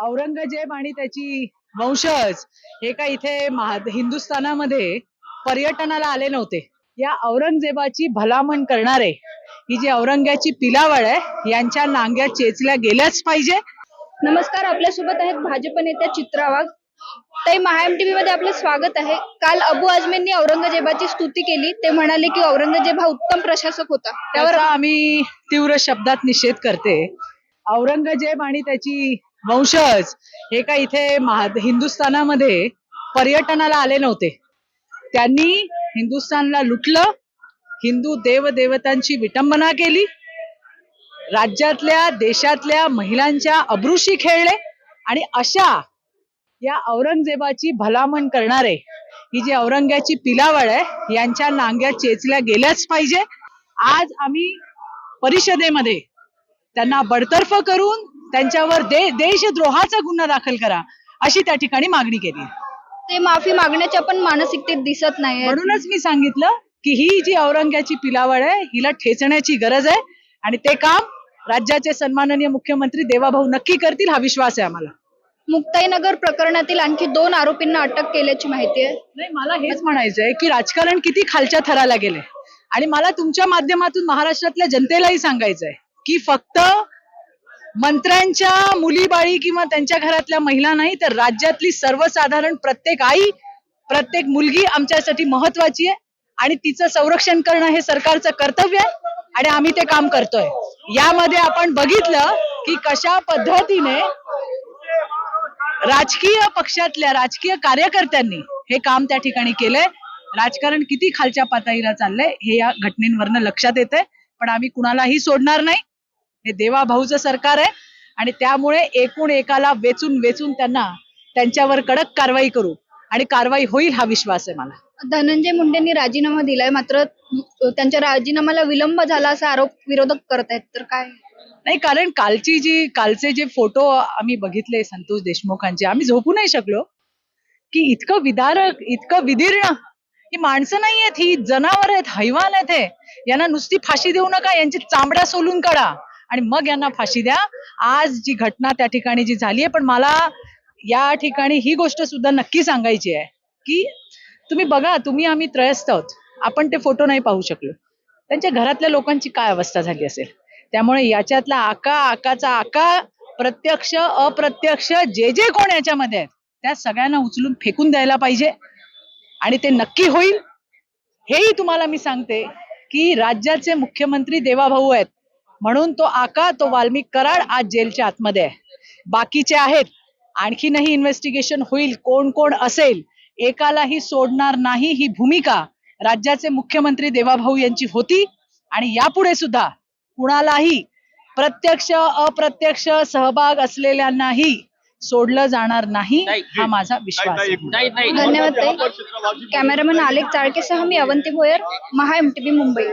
औरंगजेब आणि त्याची वंशज हे काय इथे हिंदुस्थानामध्ये पर्यटनाला आले नव्हते. या औरंगजेबाची भलामण करणारे ही जी औरंग्याची पिलावळ आहे यांच्या नांग्या चेचल्या गेल्याच पाहिजे. नमस्कार आपल्यासोबत आहेत भाजप नेत्या चित्रा वाघ ताई महाएम टीव्ही मध्ये आपले स्वागत आहे. काल अबू आजमींनी औरंगजेबाची स्तुती केली. ते म्हणाले की औरंगजेब हा उत्तम प्रशासक होता. त्यावर आम्ही तीव्र शब्दात निषेध करते. औरंगजेब आणि त्याची वंशज हे काय इथे हिंदुस्थानामध्ये पर्यटनाला आले नव्हते. त्यांनी हिंदुस्थानला लुटलं हिंदू देवदेवतांची विटंबना केली राज्यातल्या देशातल्या महिलांच्या अब्रुशी खेळले आणि अशा या औरंगजेबाची भलामण करणारे ही जी औरंग्याची पिलावळ आहे यांच्या नांग्या चेचल्या गेल्याच पाहिजे. आज आम्ही परिषदेमध्ये त्यांना बडतर्फ करून त्यांच्यावर दे देशद्रोहाचा गुन्हा दाखल करा अशी त्या ठिकाणी मागणी केली. ते माफी मागण्याच्या पण मानसिकतेत दिसत नाही म्हणूनच मी सांगितलं की ही जी औरंग्याची पिलावळ आहे हिला ठेचण्याची गरज आहे आणि ते काम राज्याचे सन्माननीय मुख्यमंत्री देवाभाऊ नक्की करतील हा विश्वास आहे आम्हाला. मुक्ताईनगर प्रकरणातील आणखी दोन आरोपींना अटक केल्याची माहिती आहे. नाही मला हेच म्हणायचंय की राजकारण किती खालच्या थराला गेले आणि मला तुमच्या माध्यमातून महाराष्ट्रातल्या जनतेलाही सांगायचंय की फक्त मंत्र्यांच्या मुलीबाळी किंवा त्यांच्या घरातल्या महिला नाही तर राज्यातली सर्वसाधारण प्रत्येक आई प्रत्येक मुलगी आमच्यासाठी महत्वाची आहे. आणि तिचं संरक्षण करणं हे सरकारचं कर्तव्य आहे. आणि आम्ही ते काम करतोय. यामध्ये आपण बघितलं की कशा पद्धतीने राजकीय पक्षातल्या राजकीय कार्यकर्त्यांनी हे काम त्या ठिकाणी केलंय. राजकारण किती खालच्या पातळीला चाललंय हे या घटनेवरनं लक्षात येतंय. पण आम्ही कुणालाही सोडणार नाही. हे देवा भाऊचं सरकार आहे आणि त्यामुळे एकूण एकाला वेचून वेचून त्यांना त्यांच्यावर कडक कारवाई करू आणि कारवाई होईल हा विश्वास आहे मला. धनंजय मुंडेंनी राजीनामा दिलाय मात्र त्यांच्या राजीनाम्याला विलंब झाला असा आरोप विरोधक करत आहेत तर काय? नाही कारण कालची जी कालचे जे फोटो आम्ही बघितले संतोष देशमुखांचे आम्ही झोपू नाही शकलो की इतकं विदारक इतकं विदीर्ण ही माणसं नाही आहेत ही जनावर आहेत हैवान आहेत हे. यांना नुसती फाशी देऊ नका यांची चामड्या सोलून काढा. आणि मग यांना फाशी द्या. आज जी घटना त्या ठिकाणी जी झाली आहे पण मला या ठिकाणी ही गोष्ट सुद्धा नक्की सांगायची आहे की तुम्ही बघा तुम्ही आम्ही त्रयस्त आहोत. आपण ते फोटो नाही पाहू शकलो. त्यांच्या घरातल्या लोकांची काय अवस्था झाली असेल? त्यामुळे याच्यातला आका आकाचा आका प्रत्यक्ष अप्रत्यक्ष जे जे कोण याच्यामध्ये आहेत त्या सगळ्यांना उचलून फेकून द्यायला पाहिजे. आणि ते नक्की होईल. हेही तुम्हाला मी सांगते की राज्याचे मुख्यमंत्री देवाभाऊ आहेत. म्हणून तो आका तो वाल्मिक कराड आज जेलच्या आतमध्ये आहे. बाकीचे आहेत आणखीनही इन्व्हेस्टिगेशन होईल कोण कोण असेल एकालाही सोडणार नाही ही भूमिका राज्याचे मुख्यमंत्री देवाभाऊ यांची होती. आणि यापुढे सुद्धा कुणालाही प्रत्यक्ष अप्रत्यक्ष सहभाग असलेल्यांनाही सोडलं जाणार नाही हा माझा विश्वास आहे. धन्यवाद कॅमेरामॅन आलेख चाळकेसह मी अवंती भोयर महाएम टीव्ही मुंबई.